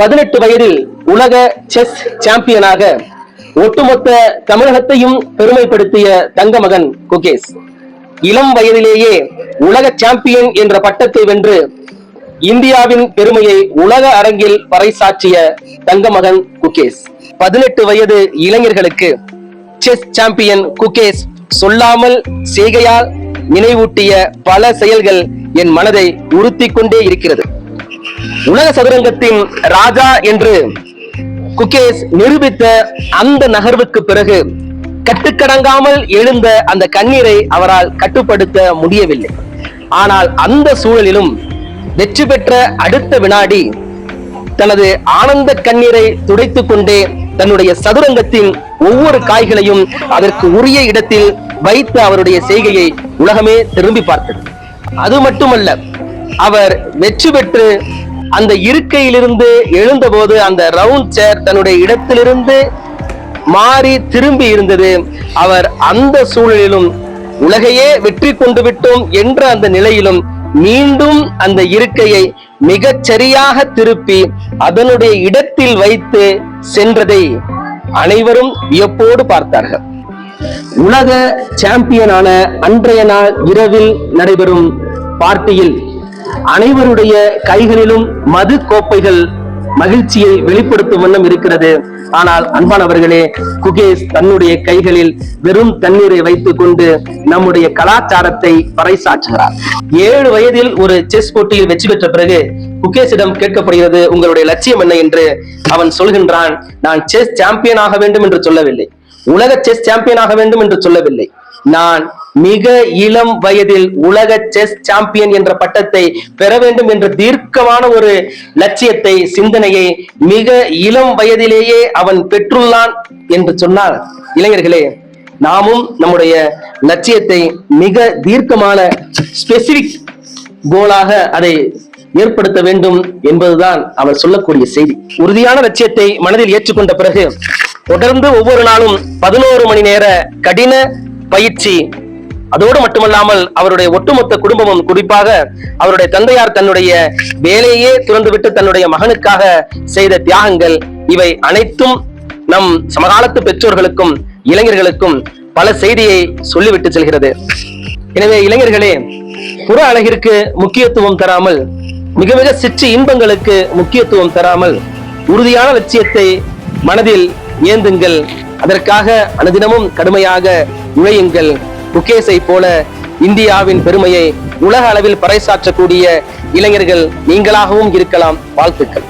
பதினெட்டு வயதில் உலக செஸ் சாம்பியனாக ஒட்டுமொத்த தமிழகத்தையும் பெருமைப்படுத்திய தங்கமகன் குகேஷ். இளம் வயதிலேயே உலக சாம்பியன் என்ற பட்டத்தை வென்று இந்தியாவின் பெருமையை உலக அரங்கில் பறைசாற்றிய தங்கமகன் குகேஷ். பதினெட்டு வயது இளைஞர்களுக்கு செஸ் சாம்பியன் குகேஷ் சொல்லாமல் செய்கையால் நினைவூட்டிய பல செயல்கள் என் மனதை உறுத்தி கொண்டே இருக்கிறது. உலக சதுரங்கத்தின் ராஜா என்று குகேஷ் நிரூபித்த அந்த நகர்வுக்கு பிறகு கட்டுக்கடங்காமல் எழுந்த அந்த கண்ணீரை அவரால் கட்டுப்படுத்த முடியவில்லை. ஆனால் அந்த சூழலிலும் வெற்றி பெற்ற அடுத்த வினாடி தனது ஆனந்த கண்ணீரை துடைத்துக் கொண்டே தன்னுடைய சதுரங்கத்தின் ஒவ்வொரு காய்களையும் அதற்கு உரிய இடத்தில் வைத்த அவருடைய செய்கையை உலகமே திரும்பி பார்த்தது. அது மட்டுமல்ல அவர் வெற்றி பெற்று அந்த இருக்கையிலிருந்து எழுந்தபோது அந்த ரவுண்ட் சேர் தன்னுடைய இடத்திலிருந்து மாறி திரும்பி இருந்தது. அவர் அந்த சூழலிலும் உலகையே வெற்றி கொண்டு விட்டோம் என்ற அந்த நிலையிலும் மீண்டும் அந்த இருக்கையை மிகச் சரியாக திருப்பி அதனுடைய இடத்தில் வைத்து சென்றதை அனைவரும் வியப்போடு பார்த்தார்கள். உலக சாம்பியனான அன்றைய நாள் இரவில் நடைபெறும் பார்ட்டியில் அனைவருடைய கைகளிலும் மது கோப்பைகள் மகிழ்ச்சியை வெளிப்படுத்தும் வண்ணம் இருக்கிறது. ஆனால் அன்பானவர்களே குகேஷ் தன்னுடைய கைகளில் வெறும் தண்ணீரை வைத்துக் கொண்டு நம்முடைய கலாச்சாரத்தை பறைசாற்றுகிறார். ஏழு வயதில் ஒரு செஸ் போட்டியில் வெற்றி பெற்ற பிறகு குகேஷிடம் கேட்கப்படுகிறது உங்களுடைய லட்சியம் என்ன? என்று அவன் சொல்கின்றான் நான் செஸ் சாம்பியன் ஆக வேண்டும் என்று சொல்லவில்லை. உலக செஸ் சாம்பியன் ஆக வேண்டும் என்று சொல்லவில்லை. நான் மிக இளம் வயதில் உலக செஸ் சாம்பியன் என்ற பட்டத்தை பெற வேண்டும் என்ற தீர்க்கமான ஒரு லட்சியத்தை சிந்தனையை மிக இளம் வயதிலேயே அவன் பெற்றுள்ளான் என்று சொன்னால் இளைஞர்களே நாமும் நம்முடைய லட்சியத்தை மிக தீர்க்கமான ஸ்பெசிபிக் கோலாக அதை ஏற்படுத்த வேண்டும் என்பதுதான் அவர் சொல்லக்கூடிய செய்தி. உறுதியான லட்சியத்தை மனதில் ஏற்றுக்கொண்ட பிறகு தொடர்ந்து ஒவ்வொரு நாளும் பதினோரு மணி நேர கடின பயிற்சி. அதோடு மட்டுமல்லாமல் அவருடைய ஒட்டுமொத்த குடும்பமும் குறிப்பாக அவருடைய தந்தையார் தன்னுடைய வேலையே துறந்துவிட்டு தன்னுடைய மகனுக்காக செய்த தியாகங்கள் இவை அனைத்தும் நம் சமகாலத்து பெற்றோர்களுக்கும் இளைஞர்களுக்கும் பல செய்தியை சொல்லிவிட்டு செல்கிறது. எனவே இளைஞர்களே புற அழகிற்கு முக்கியத்துவம் தராமல் மிக மிக சிற்று இன்பங்களுக்கு முக்கியத்துவம் தராமல் உறுதியான லட்சியத்தை மனதில் ஏந்துங்கள். அதற்காக அனுதினமும் கடுமையாக நுழையுங்கள். முகேஷை போல இந்தியாவின் பெருமையை உலக அளவில் பறைசாற்றக்கூடிய இளைஞர்கள் நீங்களாகவும் இருக்கலாம். வாழ்த்துக்கள்.